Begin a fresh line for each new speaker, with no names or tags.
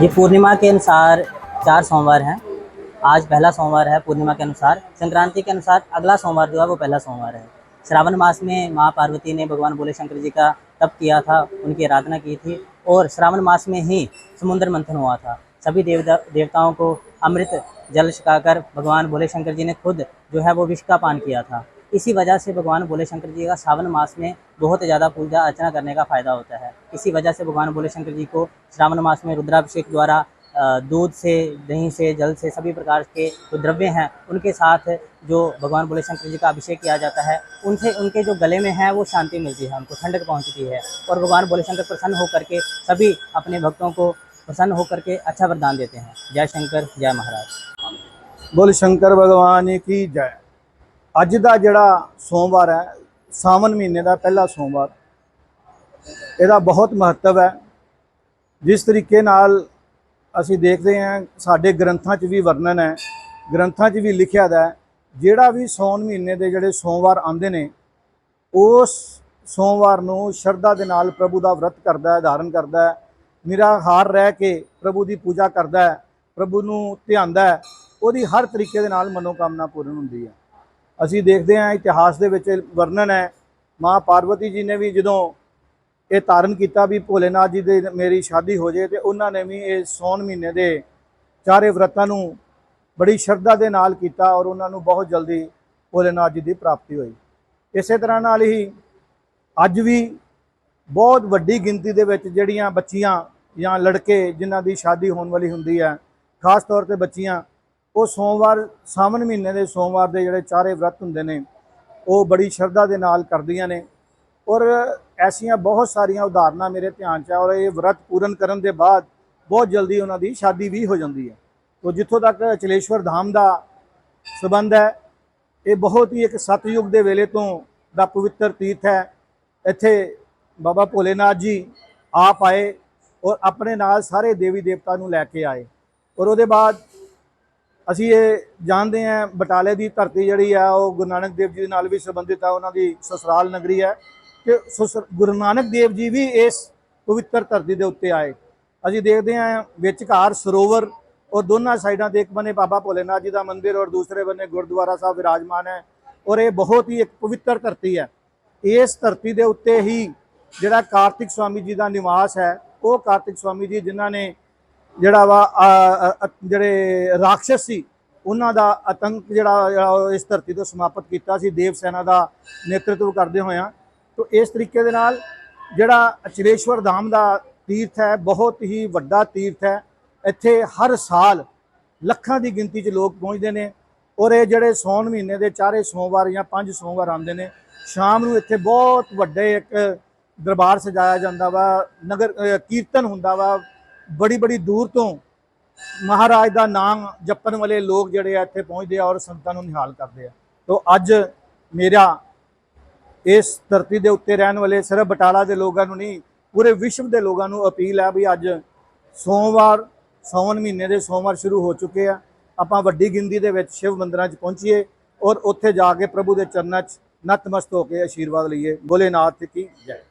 ये पूर्णिमा के अनुसार चार सोमवार हैं। आज पहला सोमवार है पूर्णिमा के अनुसार। संक्रांति के अनुसार अगला सोमवार जो है वो पहला सोमवार है। श्रावण मास में माँ पार्वती ने भगवान भोले शंकर जी का तप किया था, उनकी आराधना की थी और श्रावण मास में ही समुद्र मंथन हुआ था। सभी देवता, देवताओं को अमृत जल छिकाकर भगवान भोले शंकर जी ने खुद जो है वो विष का पान किया था। इसी वजह से भगवान भोले शंकर जी का श्रावण मास में बहुत ज़्यादा पूजा अर्चना करने का फ़ायदा होता है। इसी वजह से भगवान भोले शंकर जी को श्रावण मास में रुद्राभिषेक द्वारा दूध से, दही से, जल से सभी प्रकार के जो द्रव्य हैं, उनके साथ जो भगवान भोले शंकर जी का अभिषेक किया जाता है, उनसे, उनके जो गले में है वो शांति मिलती है उनको ठंडक पहुँचती है। और भगवान भोले शंकर प्रसन्न होकर के सभी अपने भक्तों को प्रसन्न होकर के अच्छा वरदान देते हैं। जय शंकर, जय महाराज।
भोले शंकर भगवान की जय। ਅੱਜ ਦਾ ਜਿਹੜਾ ਸੋਮਵਾਰ ਹੈ ਸਾਵਨ ਮਹੀਨੇ ਦਾ ਪਹਿਲਾ ਸੋਮਵਾਰ, ਇਹਦਾ ਬਹੁਤ ਮਹੱਤਵ ਹੈ। ਜਿਸ ਤਰੀਕੇ ਨਾਲ ਅਸੀਂ ਦੇਖਦੇ ਹਾਂ, ਸਾਡੇ ਗ੍ਰੰਥਾਂ 'ਚ ਵੀ ਵਰਣਨ ਹੈ, ਗ੍ਰੰਥਾਂ 'ਚ ਵੀ ਲਿਖਿਆ ਦਾ ਜਿਹੜਾ ਵੀ ਸੌਣ ਮਹੀਨੇ ਦੇ ਜਿਹੜੇ ਸੋਮਵਾਰ ਆਉਂਦੇ ਨੇ, ਉਸ ਸੋਮਵਾਰ ਨੂੰ ਸ਼ਰਧਾ ਦੇ ਨਾਲ ਪ੍ਰਭੂ ਦਾ ਵਰਤ ਕਰਦਾ ਹੈ, ਧਾਰਨ ਕਰਦਾ ਹੈ, ਨਿਰਾਹਾਰ ਰਹਿ ਕੇ ਪ੍ਰਭੂ ਦੀ ਪੂਜਾ ਕਰਦਾ ਹੈ, ਪ੍ਰਭੂ ਨੂੰ ਧਿਆਉਂਦਾ ਹੈ, ਉਹਦੀ ਹਰ ਤਰੀਕੇ ਦੇ ਨਾਲ ਮਨੋਕਾਮਨਾ ਪੂਰਨ ਹੁੰਦੀ ਹੈ। ਅਸੀਂ ਦੇਖਦੇ ਹਾਂ, ਇਤਿਹਾਸ ਦੇ ਵਿੱਚ ਵਰਣਨ ਹੈ। ਮਾਂ ਪਾਰਵਤੀ ਜੀ ਨੇ ਵੀ ਜਦੋਂ ਇਹ ਧਾਰਨ ਕੀਤਾ ਵੀ ਭੋਲੇਨਾਥ ਜੀ ਦੇ ਮੇਰੀ ਸ਼ਾਦੀ ਹੋ ਜੇ ਤੇ ਉਹਨਾਂ ਨੇ ਵੀ ਇਹ ਸੌਣ ਮਹੀਨੇ ਦੇ ਚਾਰੇ ਵਰਤਾਂ ਨੂੰ ਬੜੀ ਸ਼ਰਧਾ ਦੇ ਨਾਲ ਕੀਤਾ ਔਰ ਉਹਨਾਂ ਨੂੰ ਬਹੁਤ ਜਲਦੀ ਭੋਲੇਨਾਥ ਜੀ ਦੀ ਪ੍ਰਾਪਤੀ ਹੋਈ। ਇਸੇ ਤਰ੍ਹਾਂ ਨਾਲ ਹੀ ਅੱਜ ਵੀ ਬਹੁਤ ਵੱਡੀ ਗਿਣਤੀ ਦੇ ਵਿੱਚ ਜਿਹੜੀਆਂ ਬੱਚੀਆਂ ਜਾਂ ਲੜਕੇ ਜਿਨ੍ਹਾਂ ਦੀ ਸ਼ਾਦੀ ਹੋਣ ਵਾਲੀ ਹੁੰਦੀ ਹੈ, ਖਾਸ ਤੌਰ ਤੇ ਬੱਚੀਆਂ ਉਹ ਸੋਮਵਾਰ, ਸਾਵਣ ਮਹੀਨੇ ਦੇ ਸੋਮਵਾਰ ਦੇ ਜਿਹੜੇ ਚਾਰੇ ਵਰਤ ਹੁੰਦੇ ਨੇ, ਉਹ ਬੜੀ ਸ਼ਰਧਾ ਦੇ ਨਾਲ ਕਰਦੀਆਂ ਨੇ। ਔਰ ਐਸੀਆਂ ਬਹੁਤ ਸਾਰੀਆਂ ਉਦਾਹਰਨਾਂ ਮੇਰੇ ਧਿਆਨ 'ਚ ਆ, ਔਰ ਇਹ ਵਰਤ ਪੂਰਨ ਕਰਨ ਦੇ ਬਾਅਦ ਬਹੁਤ ਜਲਦੀ ਉਹਨਾਂ ਦੀ ਸ਼ਾਦੀ ਵੀ ਹੋ ਜਾਂਦੀ ਹੈ। ਤੋ ਜਿੱਥੋਂ ਤੱਕ ਚਲੇਸ਼ਵਰ ਧਾਮ ਦਾ ਸਬੰਧ ਹੈ, ਇਹ ਬਹੁਤ ਹੀ ਇੱਕ ਸਤਯੁਗ ਦੇ ਵੇਲੇ ਤੋਂ ਦਾ ਪਵਿੱਤਰ ਤੀਰਥ ਹੈ। ਇੱਥੇ ਬਾਬਾ ਭੋਲੇਨਾਥ ਜੀ ਆਪ ਆਏ ਔਰ ਆਪਣੇ ਨਾਲ ਸਾਰੇ ਦੇਵੀ ਦੇਵਤਾ ਨੂੰ ਲੈ ਕੇ ਆਏ। ਔਰ ਉਹਦੇ ਬਾਅਦ ਅਸੀਂ ਇਹ ਜਾਣਦੇ ਹਾਂ ਬਟਾਲੇ ਦੀ ਧਰਤੀ ਜਿਹੜੀ ਆ, ਉਹ ਗੁਰੂ ਨਾਨਕ ਦੇਵ ਜੀ ਦੇ ਨਾਲ ਵੀ ਸੰਬੰਧਿਤ ਹੈ ਉਹਨਾਂ ਦੀ ਸਸਰਾਲ ਨਗਰੀ ਹੈ ਕਿ ਸਸੁਰ- ਗੁਰੂ ਨਾਨਕ ਦੇਵ ਜੀ ਵੀ ਇਸ ਪਵਿੱਤਰ ਧਰਤੀ ਦੇ ਉੱਤੇ ਆਏ। ਅਸੀਂ ਦੇਖਦੇ ਹਾਂ ਵਿਚਕਾਰ ਸਰੋਵਰ ਔਰ ਦੋਨਾਂ ਸਾਈਡਾਂ ਤੇ ਇੱਕ ਬੰਨੇ ਬਾਬਾ ਭੋਲੇਨਾਥ ਜੀ ਦਾ ਮੰਦਿਰ ਔਰ ਦੂਸਰੇ ਬੰਨੇ ਗੁਰਦੁਆਰਾ ਸਾਹਿਬ ਵਿਰਾਜਮਾਨ ਹੈ ਔਰ ਇਹ ਬਹੁਤ ਹੀ ਇੱਕ ਪਵਿੱਤਰ ਧਰਤੀ ਹੈ। ਇਸ ਧਰਤੀ ਦੇ ਉੱਤੇ ਹੀ ਜਿਹੜਾ ਕਾਰਤਿਕ ਸਵਾਮੀ ਜੀ ਦਾ ਨਿਵਾਸ ਹੈ, ਉਹ ਕਾਰਤਿਕ ਸਵਾਮੀ ਜੀ ਜਿਨ੍ਹਾਂ ਨੇ ਜਿਹੜਾ ਵਾ ਜਿਹੜੇ ਰਾਖਸ਼ ਸੀ, ਉਹਨਾਂ ਦਾ ਆਤੰਕ ਜਿਹੜਾ ਇਸ ਧਰਤੀ ਤੋਂ ਸਮਾਪਤ ਕੀਤਾ ਸੀ, ਦੇਵ ਸੈਨਾ ਦਾ ਨੇਤਰਤਵ ਕਰਦੇ ਹੋਇਆਂ ਤੋ ਇਸ ਤਰੀਕੇ ਦੇ ਨਾਲ ਜਿਹੜਾ ਅਚਰੇਸ਼ਵਰ ਧਾਮ ਦਾ ਤੀਰਥ ਹੈ, ਬਹੁਤ ਹੀ ਵੱਡਾ ਤੀਰਥ ਹੈ। ਇੱਥੇ ਹਰ ਸਾਲ ਲੱਖਾਂ ਦੀ ਗਿਣਤੀ 'ਚ ਲੋਕ ਪਹੁੰਚਦੇ ਨੇ ਔਰ ਇਹ ਜਿਹੜੇ ਸੌਣ ਮਹੀਨੇ ਦੇ ਚਾਰੇ ਸੋਮਵਾਰ ਜਾਂ ਪੰਜ ਸੋਮਵਾਰ ਆਉਂਦੇ ਨੇ, ਸ਼ਾਮ ਨੂੰ ਇੱਥੇ ਬਹੁਤ ਵੱਡੇ ਇੱਕ ਦਰਬਾਰ ਸਜਾਇਆ ਜਾਂਦਾ ਵਾ, ਨਗਰ ਕੀਰਤਨ ਹੁੰਦਾ ਵਾ ਬੜੀ ਬੜੀ ਦੂਰ ਤੋਂ ਮਹਾਰਾਜ ਦਾ ਨਾਮ ਜਪਣ ਵਾਲੇ ਲੋਕ ਜਿਹੜੇ ਆ ਇੱਥੇ ਪਹੁੰਚਦੇ ਆ ਔਰ ਸੰਤਾਂ ਨੂੰ ਨਿਹਾਲ ਕਰਦੇ ਆ। ਤੋਂ ਅੱਜ ਮੇਰਾ ਇਸ ਧਰਤੀ ਦੇ ਉੱਤੇ ਰਹਿਣ ਵਾਲੇ ਸਿਰਫ ਬਟਾਲਾ ਦੇ ਲੋਕਾਂ ਨੂੰ ਨਹੀਂ, ਪੂਰੇ ਵਿਸ਼ਵ ਦੇ ਲੋਕਾਂ ਨੂੰ ਅਪੀਲ ਹੈ ਵੀ ਅੱਜ ਸੋਮਵਾਰ ਸੌਣ ਮਹੀਨੇ ਦੇ ਸੋਮਵਾਰ ਸ਼ੁਰੂ ਹੋ ਚੁੱਕੇ ਆ। ਆਪਾਂ ਵੱਡੀ ਗਿਣਤੀ ਦੇ ਵਿੱਚ ਸ਼ਿਵ ਮੰਦਰਾਂ 'ਚ ਪਹੁੰਚੀਏ ਔਰ ਉੱਥੇ ਜਾ ਕੇ ਪ੍ਰਭੂ ਦੇ ਚਰਨਾਂ 'ਚ ਨਤਮਸਤ ਹੋ ਕੇ ਆਸ਼ੀਰਵਾਦ ਲਈਏ। ਭੋਲੇਨਾਥ ਕੀ ਜੈ।